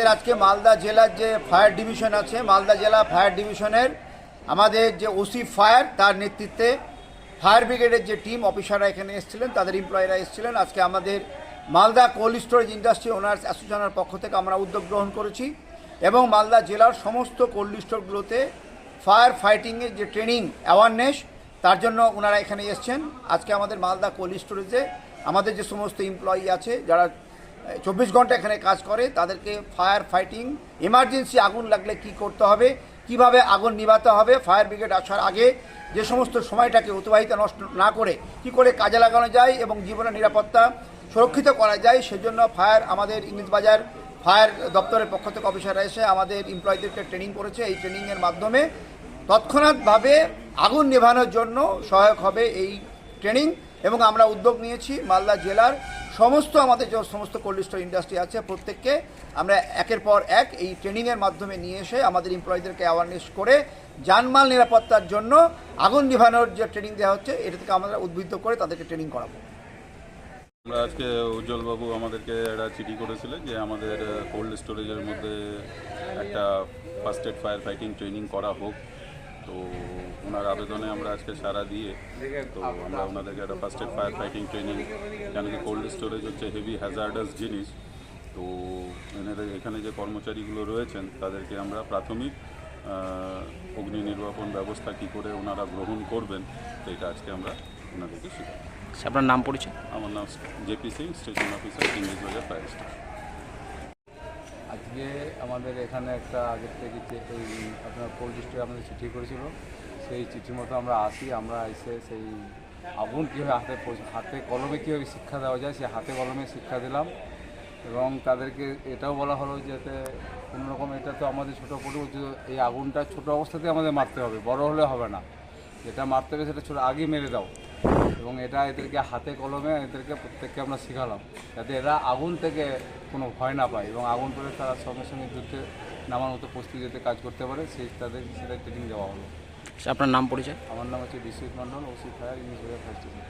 আমাদের আজকে মালদা জেলার যে ফায়ার ডিভিশন আছে, মালদা জেলা ফায়ার ডিভিশনের আমাদের যে ওসি ফায়ার, তার নেতৃত্বে ফায়ার ব্রিগেডের যে টিম অফিসাররা এখানে এসেছিলেন, তাদের এমপ্লয়িরা এসেছিলেন। আজকে আমাদের Malda cold storage industry owners অ্যাসোসিয়েশনের পক্ষ থেকে আমরা উদ্যোগ গ্রহণ করেছি এবং মালদা জেলার সমস্ত কোল্ড স্টোরগুলোতে ফায়ার ফাইটিংয়ের যে ট্রেনিং অ্যাওয়ারনেস তার জন্য ওনারা এখানে এসছেন। আজকে আমাদের মালদা কোল্ড স্টোরেজে আমাদের যে সমস্ত এমপ্লয়ি আছে, যারা চব্বিশ ঘণ্টা এখানে কাজ করে, তাদেরকে ফায়ার ফাইটিং এমার্জেন্সি আগুন লাগলে কি করতে হবে, কীভাবে আগুন নিভাতে হবে ফায়ার ব্রিগেড আসার আগে যে সমস্ত সময়টাকে অতিবাহিত নষ্ট না করে কি করে কাজে লাগানো যায় এবং জীবনের নিরাপত্তা সুরক্ষিত করা যায়, সেজন্য ফায়ার আমাদের ইংলিশ বাজার ফায়ার দপ্তরের পক্ষ থেকে অফিসাররা এসে আমাদের এমপ্লয়ীদেরকে ট্রেনিং করেছে। এই ট্রেনিংয়ের মাধ্যমে তৎক্ষণাৎভাবে আগুন নেভানোর জন্য সহায়ক হবে এই ট্রেনিং এবং আমরা উদ্যোগ নিয়েছি মালদা জেলার সমস্ত আমাদের যে সমস্ত কোল্ড স্টোর ইন্ডাস্ট্রি আছে প্রত্যেককে আমরা একের পর এক এই ট্রেনিংয়ের মাধ্যমে নিয়ে এসে আমাদের এমপ্লয়ীদেরকে অ্যাওয়ারনেস করে যানমাল নিরাপত্তার জন্য আগুন নিভানোর যে ট্রেনিং দেওয়া হচ্ছে, এটা থেকে আমরা উদ্বুদ্ধ করে তাদেরকে ট্রেনিং করাবো। আমরা আজকে উজ্জ্বলবাবু আমাদেরকে একটা চিঠি করেছিলেন যে আমাদের কোল্ড স্টোরেজের মধ্যে একটা first aid fire fighting training করা হোক। তো ওনার আবেদনে আমরা আজকে সারা দিয়ে তো আমরা ওনাদেরকে একটা first aid fire fighting training কেন কি কোল্ড স্টোরেজ হচ্ছে হেভি হ্যাজার্ডাস জিনিস। তো এনাদের এখানে যে কর্মচারীগুলো রয়েছেন তাদেরকে আমরা প্রাথমিক অগ্নি নির্বাপন ব্যবস্থা কী করে ওনারা গ্রহণ করবেন এটা আজকে আমরা ওনাদেরকে শেখাবো। আপনার নাম পরিচয়? আমার নাম JP Singh station officer English Bazar fire station আজকে আমাদের এখানে একটা আগের থেকে যে এই আপনার কোল্ড স্টোরে আমাদের চিঠি করেছিল, সেই চিঠি মতো আমরা আসি, আমরা এসে সেই আগুন কীভাবে হাতে হাতে কলমে কীভাবে শিক্ষা দেওয়া যায়, সেই হাতে কলমে শিক্ষা দিলাম এবং তাদেরকে এটাও বলা হলো যাতে কোনো রকম এটা তো আমাদের ছোটো পড়েও যে এই আগুনটা ছোটো অবস্থাতে আমাদের মারতে হবে, বড় হলে হবে না। যেটা মারতে হবে সেটা ছোটো আগেই মেরে দাও। এবং এটা এদেরকে হাতে কলমে এদেরকে প্রত্যেককে আমরা শেখালাম যাতে এরা আগুন থেকে কোনো ভয় না পায় এবং আগুন পরে তারা সঙ্গে সঙ্গে যুদ্ধে নামার মতো প্রস্তুতি যাতে কাজ করতে পারে। সেই তাদের সেটা ট্রেনিং দেওয়া হলো। আপনার নাম পরিচয়? আমার নাম হচ্ছে Biswajit Mondal OC fire English fire station.